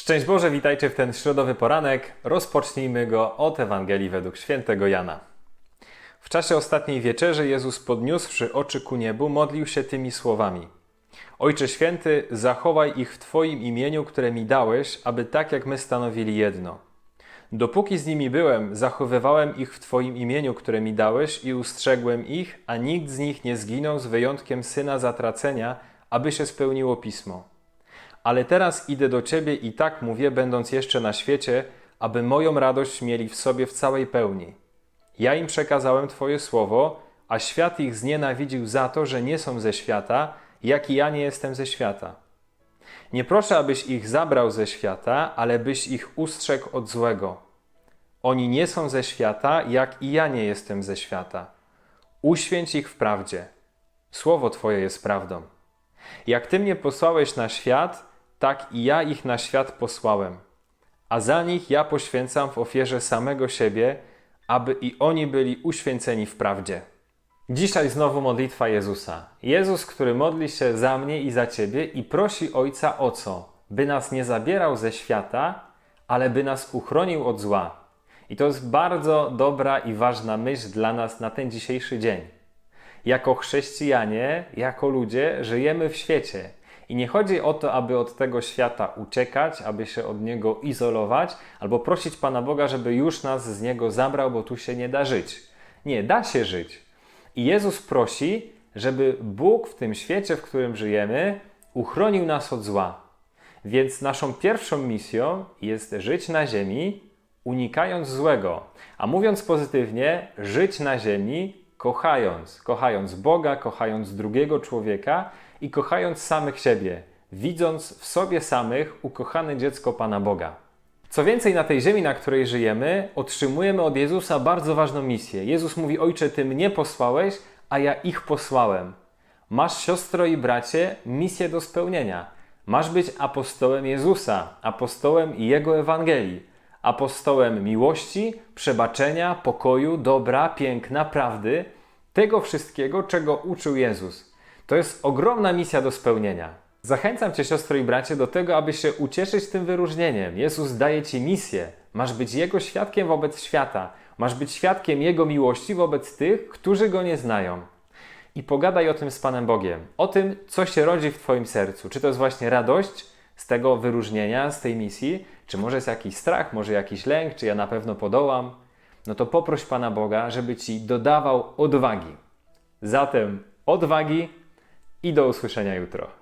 Szczęść Boże, witajcie w ten środowy poranek. Rozpocznijmy go od Ewangelii według świętego Jana. W czasie ostatniej wieczerzy Jezus podniósłszy oczy ku niebu, modlił się tymi słowami: Ojcze święty, zachowaj ich w Twoim imieniu, które mi dałeś, aby tak jak my stanowili jedno. Dopóki z nimi byłem, zachowywałem ich w Twoim imieniu, które mi dałeś, i ustrzegłem ich, a nikt z nich nie zginął z wyjątkiem syna zatracenia, aby się spełniło pismo. Ale teraz idę do Ciebie i tak mówię, będąc jeszcze na świecie, aby moją radość mieli w sobie w całej pełni. Ja im przekazałem Twoje słowo, a świat ich znienawidził za to, że nie są ze świata, jak i ja nie jestem ze świata. Nie proszę, abyś ich zabrał ze świata, ale byś ich ustrzegł od złego. Oni nie są ze świata, jak i ja nie jestem ze świata. Uświęć ich w prawdzie. Słowo Twoje jest prawdą. Jak Ty mnie posłałeś na świat, tak i ja ich na świat posłałem. A za nich ja poświęcam w ofierze samego siebie, aby i oni byli uświęceni w prawdzie. Dzisiaj znowu modlitwa Jezusa. Jezus, który modli się za mnie i za Ciebie i prosi Ojca o co? By nas nie zabierał ze świata, ale by nas uchronił od zła. I to jest bardzo dobra i ważna myśl dla nas na ten dzisiejszy dzień. Jako chrześcijanie, jako ludzie, żyjemy w świecie. I nie chodzi o to, aby od tego świata uciekać, aby się od niego izolować, albo prosić Pana Boga, żeby już nas z niego zabrał, bo tu się nie da żyć. Nie, da się żyć. I Jezus prosi, żeby Bóg w tym świecie, w którym żyjemy, uchronił nas od zła. Więc naszą pierwszą misją jest żyć na ziemi, unikając złego. A mówiąc pozytywnie, żyć na ziemi, kochając, kochając Boga, kochając drugiego człowieka i kochając samych siebie, widząc w sobie samych ukochane dziecko Pana Boga. Co więcej, na tej ziemi, na której żyjemy, otrzymujemy od Jezusa bardzo ważną misję. Jezus mówi: Ojcze, Ty mnie posłałeś, a ja ich posłałem. Masz, siostro i bracie, misję do spełnienia. Masz być apostołem Jezusa, apostołem Jego Ewangelii, apostołem miłości, przebaczenia, pokoju, dobra, piękna, prawdy, tego wszystkiego, czego uczył Jezus. To jest ogromna misja do spełnienia. Zachęcam Cię, siostro i bracie, do tego, aby się ucieszyć tym wyróżnieniem. Jezus daje Ci misję. Masz być Jego świadkiem wobec świata. Masz być świadkiem Jego miłości wobec tych, którzy Go nie znają. I pogadaj o tym z Panem Bogiem. O tym, co się rodzi w Twoim sercu. Czy to jest właśnie radość z tego wyróżnienia, z tej misji, czy może jest jakiś strach, może jakiś lęk, czy ja na pewno podołam. No to poproś Pana Boga, żeby Ci dodawał odwagi. Zatem odwagi i do usłyszenia jutro.